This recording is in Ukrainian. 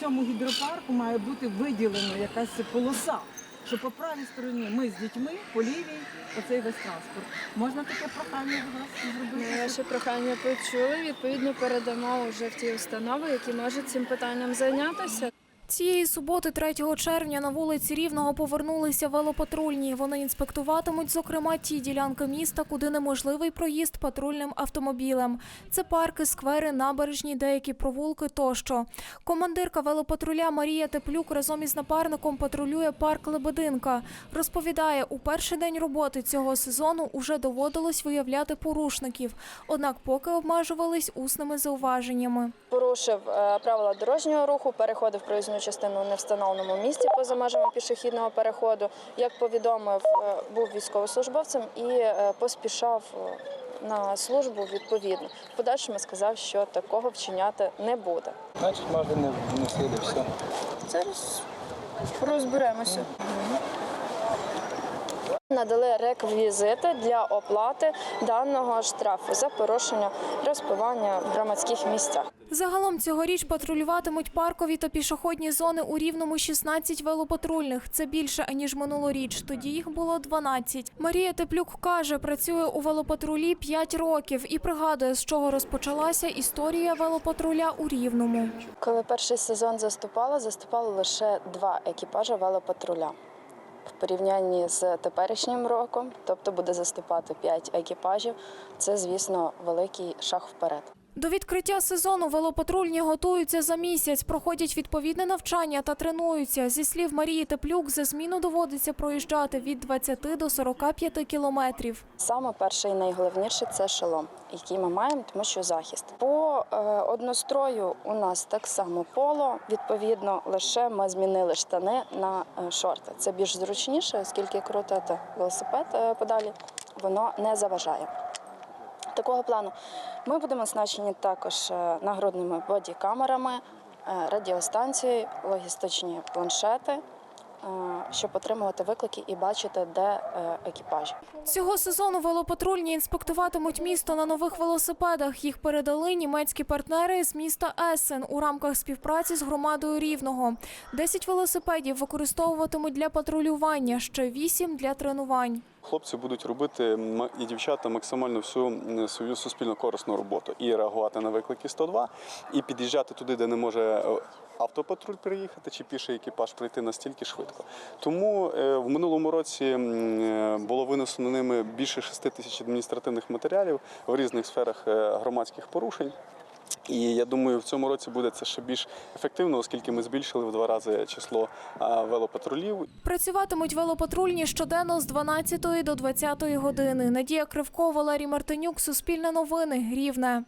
цьому гідропарку має бути виділена якась полоса, що по правій стороні ми з дітьми, по лівій оцей весь транспорт. Можна таке прохання до вас зробити? Ваше прохання почули. Відповідно, передамо вже в ті установи, які можуть цим питанням зайнятися. Цієї суботи, 3 червня, на вулиці Рівного повернулися велопатрульні. Вони інспектуватимуть, зокрема, ті ділянки міста, куди неможливий проїзд патрульним автомобілем. Це парки, сквери, набережні, деякі провулки тощо. Командирка велопатруля Марія Теплюк разом із напарником патрулює парк Лебединка. Розповідає, у перший день роботи цього сезону уже доводилось виявляти порушників, однак поки обмежувались усними зауваженнями. Порушив е, правила дорожнього руху, переходив проїзну частину у невстановленому місці поза межами пішохідного переходу. Як повідомив, е, був військовослужбовцем і е, поспішав е, на службу відповідно. В подальшому сказав, що такого вчиняти не буде. Значить, може не вносили все. Зараз розберемося. Надали реквізити для оплати даного штрафу за порушення розпивання в громадських місцях. Загалом цьогоріч патрулюватимуть паркові та пішохідні зони у рівному 16 велопатрульних. Це більше аніж минулоріч. Тоді їх було 12. Марія Теплюк каже, працює у велопатрулі 5 років і пригадує, з чого розпочалася історія велопатруля у рівному. Коли перший сезон заступала, заступало лише два екіпажі велопатруля. В порівнянні з теперішнім роком, тобто буде заступати 5 екіпажів, це, звісно, великий шаг вперед. До відкриття сезону велопатрульні готуються за місяць, проходять відповідне навчання та тренуються. Зі слів Марії Теплюк, за зміну доводиться проїжджати від 20 до 45 кілометрів. Саме перше і найголовніше це шолом, який ми маємо, тому що захист. По е, однострою у нас так само поло. Відповідно, лише ми змінили штани на е, шорти. Це більш зручніше, оскільки крутити велосипед е, подалі, воно не заважає. Такого плану ми будемо оснащені також е, нагрудними бодікамерами, е, радіостанцією, логістичні планшети, е, щоб отримувати виклики і бачити, де е, екіпажі. Цього сезону велопатрульні інспектуватимуть місто на нових велосипедах. Їх передали німецькі партнери з міста Есен у рамках співпраці з громадою Рівного. 10 велосипедів використовуватимуть для патрулювання, ще 8 – для тренувань. Хлопці будуть робити і дівчата максимально всю свою суспільно корисну роботу і реагувати на виклики 102, і під'їжджати туди, де не може е, автопатруль приїхати чи піший екіпаж прийти настільки швидко. Тому е, в минулому році е, було винесено ними більше 6 тисяч адміністративних матеріалів в різних сферах громадських порушень. І я думаю, в цьому році буде це ще більш ефективно, оскільки ми збільшили в два рази число велопатрулів. Працюватимуть велопатрульні щоденно з 12 до 20 години. Надія Кривко, Валерій Мартинюк, Суспільне новини, Рівне.